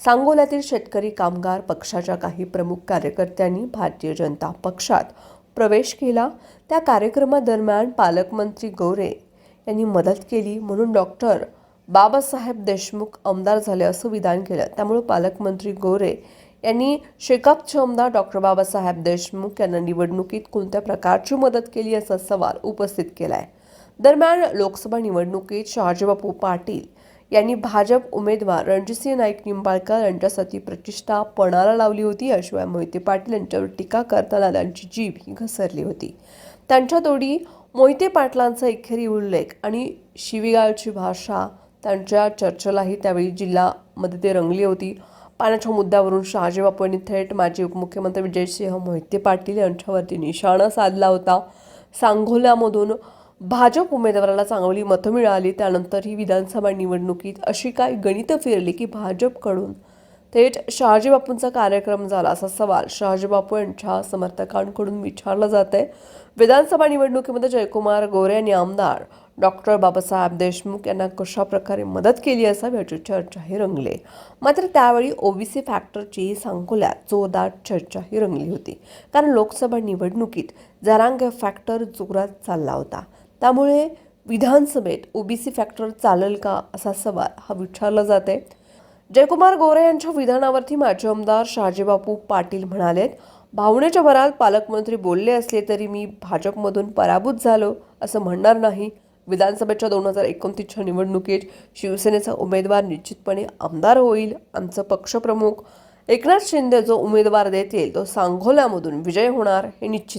सांगोल्यातील शेतकरी कामगार पक्षाच्या काही प्रमुख कार्यकर्त्यांनी भारतीय जनता पक्षात प्रवेश केला. त्या कार्यक्रमादरम्यान पालकमंत्री गौरे यांनी मदत केली म्हणून डॉक्टर बाबासाहेब देशमुख आमदार झाले असं विधान केलं. त्यामुळे पालकमंत्री गोरे यांनी शेकापचे आमदार डॉक्टर बाबासाहेब देशमुख यांना निवडणुकीत कोणत्या प्रकारची मदत केली असा सवाल उपस्थित केला आहे दरम्यान लोकसभा निवडणुकीत शहाजीबापू पाटील यांनी भाजप उमेदवार रणजितसिंह नाईक निंबाळकर यांच्यासाठी प्रतिष्ठा पणाला लावली होती. याशिवाय मोहिते पाटील यांच्यावर टीका करताना त्यांची जीभ ही घसरली होती. त्यांच्या तोडी मोहिते पाटलांचा एकेरी उल्लेख आणि शिवीगाळची भाषा त्यांच्या चर्चेलाही त्यावेळी जिल्ह्यामध्ये ते रंगली होती. पाण्याच्या मुद्द्यावरून शहाजी बापूंनी थेट माजी उपमुख्यमंत्री विजयसिंह मोहिते पाटील यांच्यावरती निशाणा साधला होता. सांगोल्यामधून भाजप उमेदवाराला चांगली मतं मिळाली त्यानंतर ही विधानसभा निवडणुकीत अशी काय गणितं फिरली की भाजपकडून? थेट शहाजी बापूंचा कार्यक्रम झाला असा सवाल शहाजी बापू यांच्या समर्थकांकडून विचारला जात आहे विधानसभा निवडणुकीमध्ये जयकुमार गोरे यांनी आमदार डॉक्टर बाबासाहेब देशमुख यांना कशा प्रकारे मदत केली असावी याची चर्चाही रंगली. मात्र त्यावेळी ओबीसी फॅक्टरची सांगोल्यात जोरदार चर्चाही रंगली होती. कारण लोकसभा निवडणुकीत जरांग फॅक्टर जोरात चालला होता. त्यामुळे विधानसभेत ओबीसी फॅक्टर चालेल का असा सवाल हा विचारला आहे जयकुमार गोरे यांच्या विधानावरती माजी आमदार शहाजीबापू पाटील म्हणालेत भावनेच्या भरात पालकमंत्री बोलले असले तरी मी भाजपमधून पराभूत झालो असं म्हणणार नाही. विधानसभेच्या दोन हजार एकोणतीसच्या निवडणुकीत शिवसेनेचा उमेदवार निश्चितपणे आमदार होईल आमचं पक्षप्रमुख. एकनाथ शिंदे जो उमेदवार देतील तो सांगोल्यामधून विजय होणार हे निश्चित